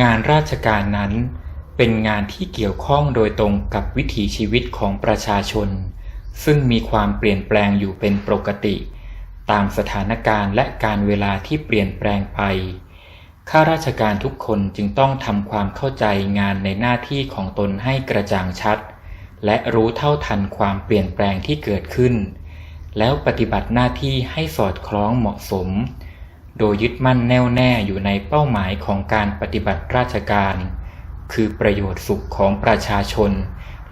งานราชการนั้นเป็นงานที่เกี่ยวข้องโดยตรงกับวิถีชีวิตของประชาชน ซึ่งมีความเปลี่ยนแปลงอยู่เป็นปกติ ตามสถานการณ์และการเวลาที่เปลี่ยนแปลงไป ข้าราชการทุกคนจึงต้องทำความเข้าใจงานในหน้าที่ของตนให้กระจ่างชัด และรู้เท่าทันความเปลี่ยนแปลงที่เกิดขึ้น แล้วปฏิบัติหน้าที่ให้สอดคล้องเหมาะสม โดยยึดมั่นแน่วแน่อยู่ในเป้าหมายของการปฏิบัติราชการ คือประโยชน์สุขของประชาชน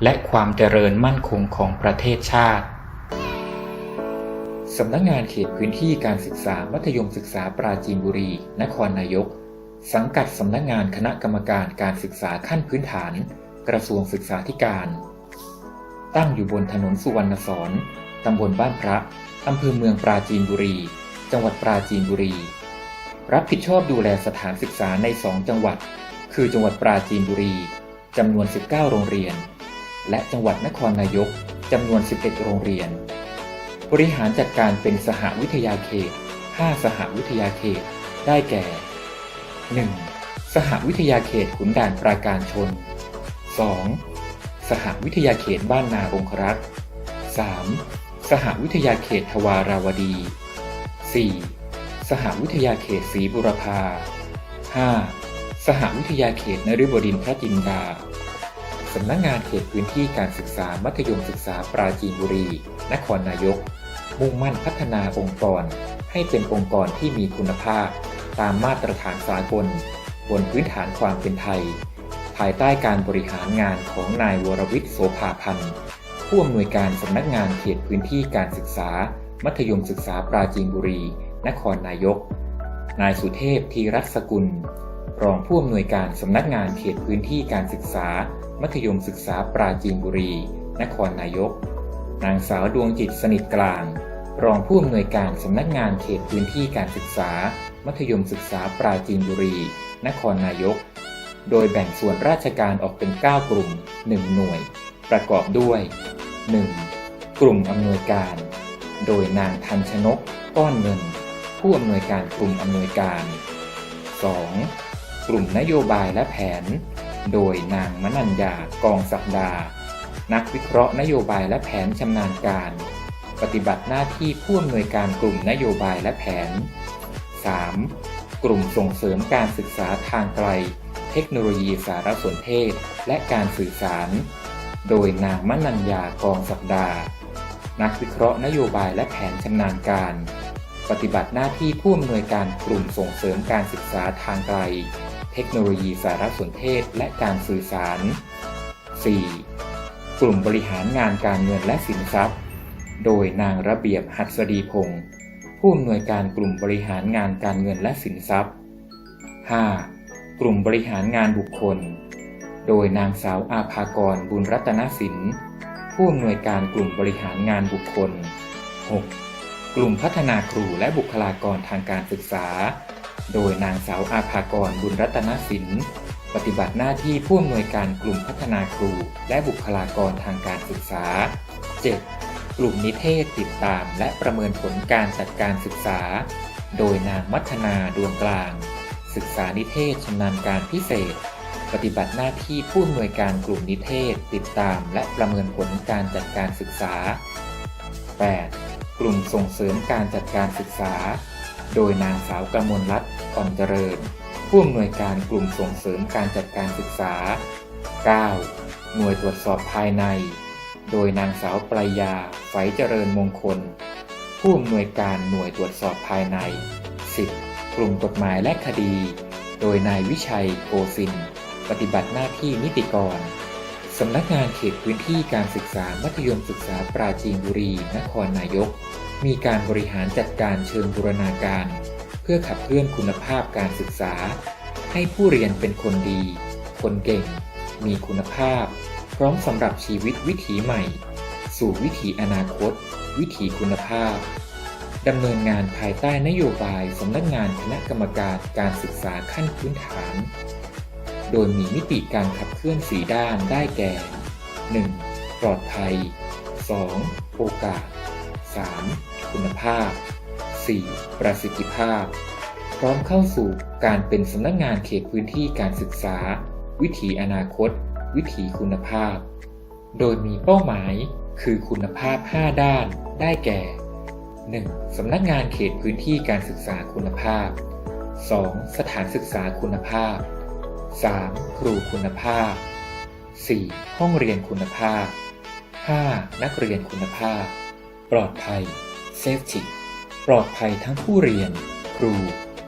และความเจริญมั่นคงของประเทศชาติสำนักงานเขตพื้นที่การศึกษามัธยมศึกษาปราจีนบุรี นครนายก สังกัดสำนักงานคณะกรรมการการศึกษาขั้นพื้นฐาน กระทรวงศึกษาธิการ ตั้งอยู่บนถนนสุวรรณสอนตำบลบ้านพระอำเภอเมืองปราจีนบุรี จังหวัดปราจีนบุรี รับผิดชอบดูแลสถานศึกษาใน 2 จังหวัด คือจังหวัดปราจีนบุรีจำนวน 19 โรงเรียน และจังหวัดนครนายกจำนวน 11 โรงเรียน บริหารจัดการเป็นสหวิทยาเขต 5 สหวิทยาเขต ได้แก่ 1. สหวิทยาเขตขุนด่านปราการชน 2. สหวิทยาเขตบ้านนาองครักษ์ 3. สหวิทยาเขตทวาราวดี 4. สหวิทยาเขตศรีบุรพา 5. สหวิทยาเขตนฤบดินทร์พระจินดา สำนักงงานเขตพื้นที่การศึกษามัธยมศึกษาปราจีนบุรี นครนายก มุ่งมั่นพัฒนาองค์กร ให้เป็นองค์กรที่มีคุณภาพ ตามมาตรฐานสากล บนพื้นฐานความเป็นไทย ภายใต้การบริหารงานของนายวรวิทย์โสภาพันธ์ผู้อำนวยการสำนักงานเขตพื้นที่การศึกษา มัธยมศึกษาปราจีนบุรี นครนายก นายสุเทพธีรัตสกุล รองผู้อำนวยการสำนักงานเขตพื้นที่การศึกษา มัธยมศึกษาปราจีนบุรี นครนายก นางสาวดวงจิตสนิทกลาง รองผู้อำนวยการสำนักงานเขตพื้นที่การศึกษา มัธยมศึกษาปราจีนบุรี นครนายก โดยแบ่งส่วนราชการออกเป็น 9 กลุ่ม 1 หน่วย ประกอบด้วย 1. กลุ่มอำนวยการ โดยนางทันชนกก้อนเงิน ผู้อำนวยการกลุ่มอำนวยการ 2. กลุ่มนโยบายและแผน โดยนางมนัญญากองศักดา นักวิเคราะห์นโยบายและแผนชำนาญการ ปฏิบัติหน้าที่ผู้อำนวยการกลุ่มนโยบายและแผน 3. กลุ่มส่งเสริมการศึกษาทางไกล เทคโนโลยีสารสนเทศ และการสื่อสาร โดยนางมนัญญากองศักดา นักวิเคราะห์นโยบายและแผนชำนาญการ ปฏิบัติหน้าที่ผู้อำนวยการกลุ่มส่งเสริมการศึกษาทางไกล เทคโนโลยีสารสนเทศและการสื่อสาร 4. กลุ่มบริหารงานการเงินและสินทรัพย์ โดยนางระเบียบหัสดีพงศ์ผู้อำนวยการกลุ่มบริหารงานการเงินและสินทรัพย์ 5. กลุ่มบริหารงานบุคคล โดยนางสาวอาภากรบุญรัตนสิน ผู้อำนวยการกลุ่มบริหารงานบุคคล 6. กลุ่มพัฒนาครูและบุคลากรทางการศึกษา โดยนางสาวอาภากรบุญรัตนสินปฏิบัติหน้าที่ผู้อำนวยการกลุ่มพัฒนาครูและบุคลากรทางการศึกษา 7. กลุ่มนิเทศติดตามและประเมินผลการจัดการศึกษา โดยนางมัฒนาดวงกลาง ศึกษานิเทศชำนาญการพิเศษ ปฏิบัติหน้าที่ผู้อำนวยการกลุ่มนิเทศ ติดตามและประเมินผลการจัดการศึกษา 8. กลุ่มส่งเสริมการจัดการศึกษา โดยนางสาวกมลรัตน์อ่อนเจริญ ผู้อำนวยการกลุ่มส่งเสริมการจัดการศึกษา 9. หน่วยตรวจสอบภายใน โดยนางสาวปรายาไฟเจริญมงคล ผู้อำนวยการหน่วยตรวจสอบภายใน 10. กลุ่มกฎหมายและคดี โดยนายวิชัยโกสิน ปฏิบัติหน้าที่นิติกร สำนักงานเขตพื้นที่การศึกษามัธยมศึกษาปราจีนบุรี นครนายก มีการบริหารจัดการเชิงบูรณาการ เพื่อขับเคลื่อนคุณภาพการศึกษา ให้ผู้เรียนเป็นคนดี คนเก่ง มีคุณภาพ พร้อมสำหรับชีวิตวิถีใหม่ สู่วิถีอนาคต วิถีคุณภาพดำเนินงานภายใต้นโยบายสำนักงานคณะกรรมการการศึกษาขั้นพื้นฐาน โดยมีมิติการขับเคลื่อนสีด้านได้แก่ 1. ปลอดภัย 2. โอกาส 3. คุณภาพ 4. ประสิทธิภาพ พร้อมเข้าสู่การเป็นสำนักงานเขตพื้นที่การศึกษา วิถีอนาคต วิถีคุณภาพ โดยมีเป้าหมายคือคุณภาพ 5 ด้าน ได้แก่ 1. สำนักงานเขตพื้นที่การศึกษาคุณภาพ 2. สถานศึกษาคุณภาพ 3. ครูคุณภาพ 4. ห้องเรียนคุณภาพ 5. นักเรียนคุณภาพ ปลอดภัย safety ปลอดภัยทั้งผู้เรียน ครู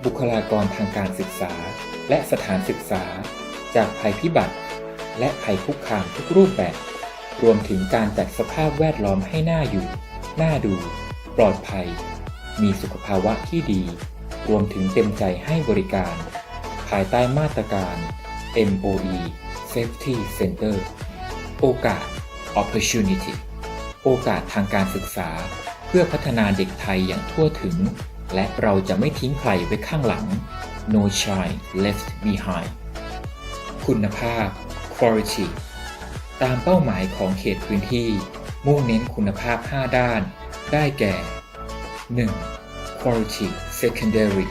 บุคลากรทางการศึกษา และสถานศึกษา จากภัยพิบัติ และภัยคุกคามทุกรูปแบบ รวมถึงการจัดสภาพแวดล้อมให้น่าอยู่ น่าดู ปลอดภัย มีสุขภาวะที่ดี รวมถึงเต็มใจให้บริการ ภายใต้มาตรการ MOE Safety Center โอกาส Opportunity โอกาสทางการศึกษา เพื่อพัฒนาเด็กไทยอย่างทั่วถึง และเราจะไม่ทิ้งใครไว้ข้างหลัง No child left behind คุณภาพ Quality ตามเป้าหมายของเขตพื้นที่ มุ่งเน้นคุณภาพ 5 ด้าน ได้แก่ 1. Quality Secondary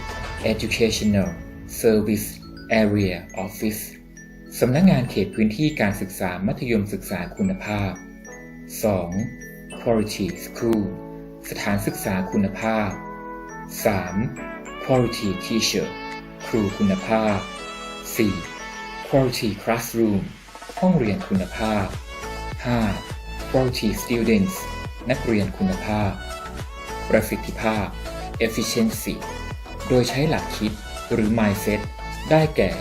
Educational Service Area Office สำนักงงานเขตพื้นที่การศึกษามัธยมศึกษาคุณภาพ 2. Quality School สถานศึกษาคุณภาพ 3. Quality Teacher ครูคุณภาพ 4. Quality Classroom ห้องเรียนคุณภาพ 5. Quality Students นักเรียนคุณภาพ ประสิทธิภาพ efficiency โดยใช้หลักคิด หรือ mindset ได้แก่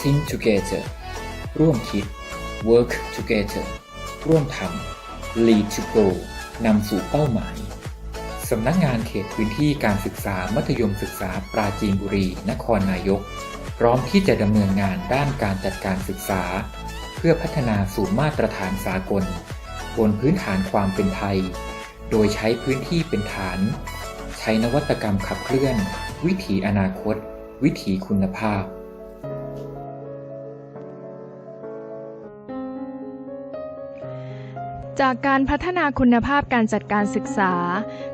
think together ร่วมคิด work together ร่วมทำ lead to go นำสู่เป้าหมาย สำนักงานเขตพื้นที่การศึกษามัธยมศึกษาปราจีนบุรี นครนายก พร้อมที่จะดำเนินงานด้านการจัดการศึกษา เพื่อพัฒนาสู่มาตรฐานสากล บนพื้นฐานความเป็นไทย โดยใช้พื้นที่เป็นฐาน ใช้นวัตกรรมขับเคลื่อน วิถีอนาคต วิถีคุณภาพจากการพัฒนาคุณภาพการจัดการศึกษา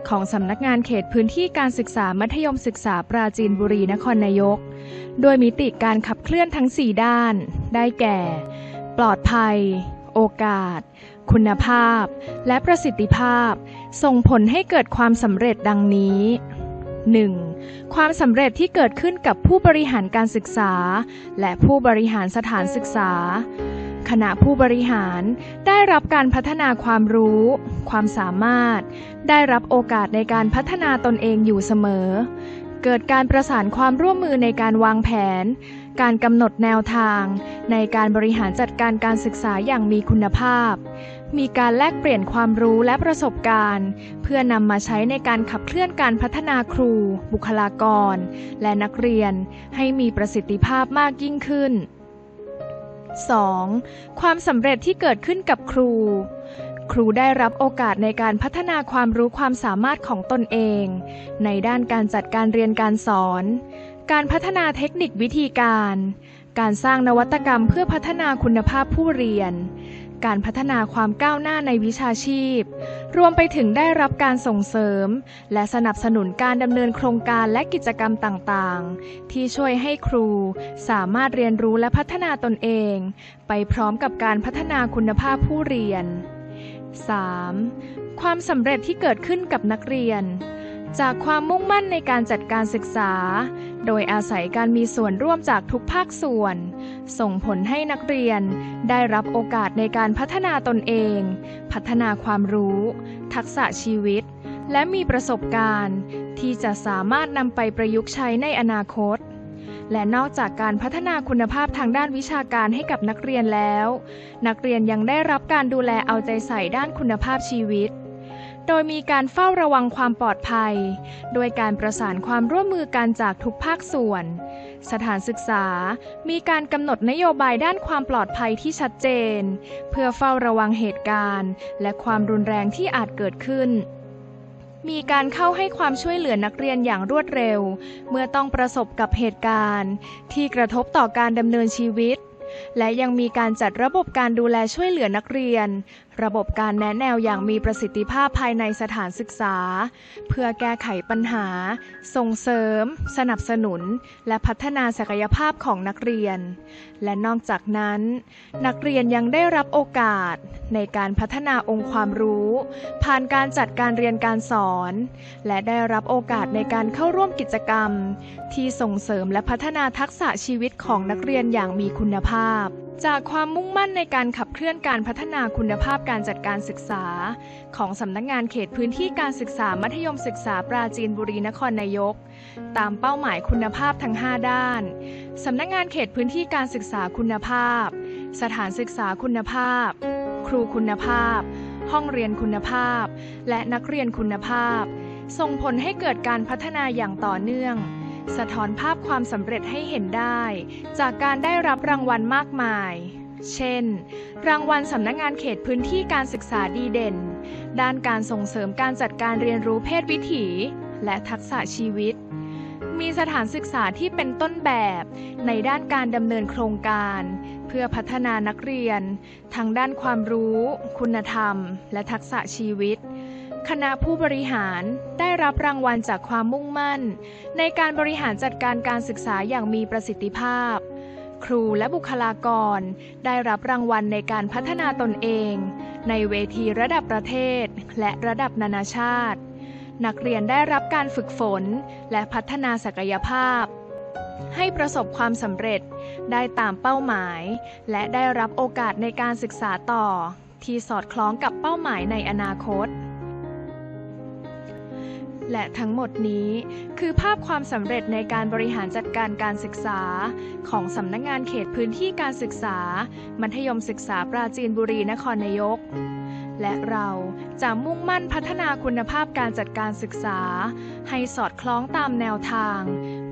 ของสำนักงานเขตพื้นที่การศึกษามัธยมศึกษาปราจีนบุรีนครนายก โดยมิติการขับเคลื่อนทั้ง 4 ด้าน ได้แก่ ปลอดภัย โอกาส คุณภาพ และประสิทธิภาพ ส่งผลให้เกิดความสำเร็จดังนี้ 1. ความสำเร็จที่เกิดขึ้นกับผู้บริหารการศึกษา และผู้บริหารสถานศึกษา คณะผู้บริหารได้รับการพัฒนาความรู้ ความสามารถ ได้รับโอกาสในการพัฒนาตนเองอยู่เสมอ เกิดการประสานความร่วมมือในการวางแผน การกำหนดแนวทาง ในการบริหารจัดการการศึกษาอย่างมีคุณภาพ มีการแลกเปลี่ยนความรู้และประสบการณ์ เพื่อนำมาใช้ในการขับเคลื่อนการพัฒนาครู บุคลากร และนักเรียน ให้มีประสิทธิภาพมากยิ่งขึ้น 2. ความสำเร็จที่เกิดขึ้นกับครู ครูได้รับโอกาสในการพัฒนาความรู้ความสามารถของตนเอง ในด้านการจัดการเรียนการสอน การพัฒนาเทคนิควิธีการ การสร้างนวัตกรรมเพื่อพัฒนาคุณภาพผู้เรียน การพัฒนาความก้าวหน้าในวิชาชีพ รวมไปถึงได้รับการส่งเสริม และสนับสนุนการดำเนินโครงการและกิจกรรมต่างๆ ที่ช่วยให้ครูสามารถเรียนรู้และพัฒนาตนเอง ไปพร้อมกับการพัฒนาคุณภาพผู้เรียน 3. ความสำเร็จที่เกิดขึ้นกับนักเรียน จากความมุ่งมั่นในการจัดการศึกษา โดยอาศัยการมีส่วนร่วมจากทุกภาคส่วน ส่งผลให้นักเรียนได้รับโอกาสในการพัฒนาตนเอง พัฒนาความรู้ ทักษะชีวิต และมีประสบการณ์ ที่จะสามารถนำไปประยุกต์ใช้ในอนาคต และนอกจากการพัฒนาคุณภาพทางด้านวิชาการให้กับนักเรียนแล้ว นักเรียนยังได้รับการดูแลเอาใจใส่ด้านคุณภาพชีวิต โดยมีการเฝ้าระวังความปลอดภัย โดยการประสานความร่วมมือกันจากทุกภาคส่วน สถานศึกษา มีการกำหนดนโยบายด้านความปลอดภัยที่ชัดเจน เพื่อเฝ้าระวังเหตุการณ์ และความรุนแรงที่อาจเกิดขึ้นมีการเข้าให้ความช่วยเหลือนักเรียนอย่างรวดเร็ว เมื่อต้องประสบกับเหตุการณ์ ที่กระทบต่อการดำเนินชีวิต และยังมีการจัดระบบการดูแลช่วยเหลือนักเรียน ระบบการแนะแนวอย่างมีประสิทธิภาพภายในสถานศึกษา เพื่อแก้ไขปัญหา ส่งเสริม สนับสนุน และพัฒนาศักยภาพของนักเรียน และนอกจากนั้น นักเรียนยังได้รับโอกาส ในการพัฒนาองค์ความรู้ ผ่านการจัดการเรียนการสอน และได้รับโอกาสในการเข้าร่วมกิจกรรม ที่ส่งเสริมและพัฒนาทักษะชีวิตของนักเรียนอย่างมีคุณภาพจากความมุ่งมั่นในการขับเคลื่อนการพัฒนาคุณภาพการจัดการศึกษา ของสำนักงานเขตพื้นที่การศึกษามัธยมศึกษาปราจีนบุรีนครนายก ตามเป้าหมายคุณภาพทั้ง 5 ด้านสำนักงานเขตพื้นที่การศึกษาคุณภาพ สถานศึกษาคุณภาพ ครูคุณภาพ ห้องเรียนคุณภาพ และนักเรียนคุณภาพ ส่งผลให้เกิดการพัฒนาอย่างต่อเนื่อง สะท้อนภาพความสำเร็จให้เห็นได้ จากการได้รับรางวัลมากมาย เช่น รางวัลสำนักงานเขตพื้นที่การศึกษาดีเด่น ด้านการส่งเสริมการจัดการเรียนรู้เพศวิถี และทักษะชีวิต มีสถานศึกษาที่เป็นต้นแบบในด้านการดำเนินโครงการ เพื่อพัฒนานักเรียน ทั้งด้านความรู้ คุณธรรม และทักษะชีวิต คณะผู้บริหารได้รับรางวัลจากความมุ่งมั่น ในการบริหารจัดการการศึกษาอย่างมีประสิทธิภาพ ครูและบุคลากร ได้รับรางวัลในการพัฒนาตนเอง ในเวทีระดับประเทศ และระดับนานาชาติ นักเรียนได้รับการฝึกฝนและพัฒนาศักยภาพ ให้ประสบความสำเร็จได้ตามเป้าหมาย และได้รับโอกาสในการศึกษาต่อ ที่สอดคล้องกับเป้าหมายในอนาคต และทั้งหมดนี้คือภาพความสำเร็จในการบริหารจัดการการศึกษา ของสำนักงงานเขตพื้นที่การศึกษา มัธยมศึกษาปราจีนบุรีนครนายก และเราจะมุ่งมั่นพัฒนาคุณภาพการจัดการศึกษา ให้สอดคล้องตามแนวทาง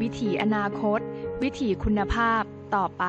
วิถีอนาคต วิถีคุณภาพต่อไป